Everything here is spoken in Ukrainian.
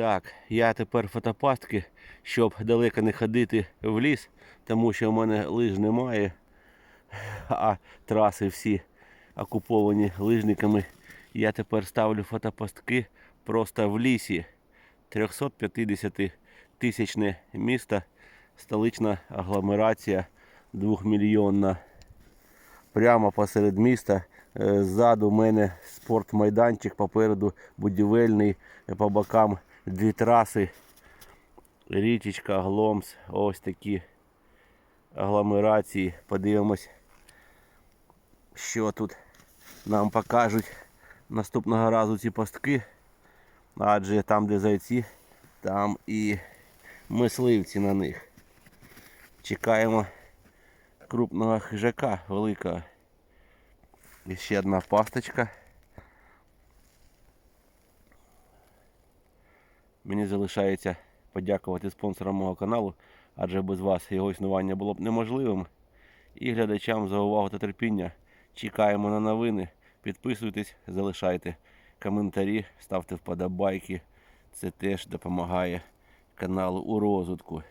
Так, я тепер фотопастки, щоб далеко не ходити в ліс, тому що в мене лиж немає, а траси всі окуповані лижниками. Я тепер ставлю фотопастки просто в лісі. 350 тисячне місто, столична агломерація двохмільйонна. Прямо посеред міста. Е, Ззаду в мене спортмайданчик, попереду будівельний, е, по бокам дві траси. Річечка, Гломс, ось такі агломерації. Подивимось, що тут нам покажуть наступного разу ці пастки. Адже там, де зайці, там і мисливці на них. Чекаємо крупного хижака великого. І ще одна пасточка. Мені залишається подякувати спонсорам мого каналу, адже без вас його існування було б неможливим. І глядачам за увагу та терпіння. Чекаємо на новини. Підписуйтесь, залишайте коментарі, ставте вподобайки. Це теж допомагає каналу у розвитку.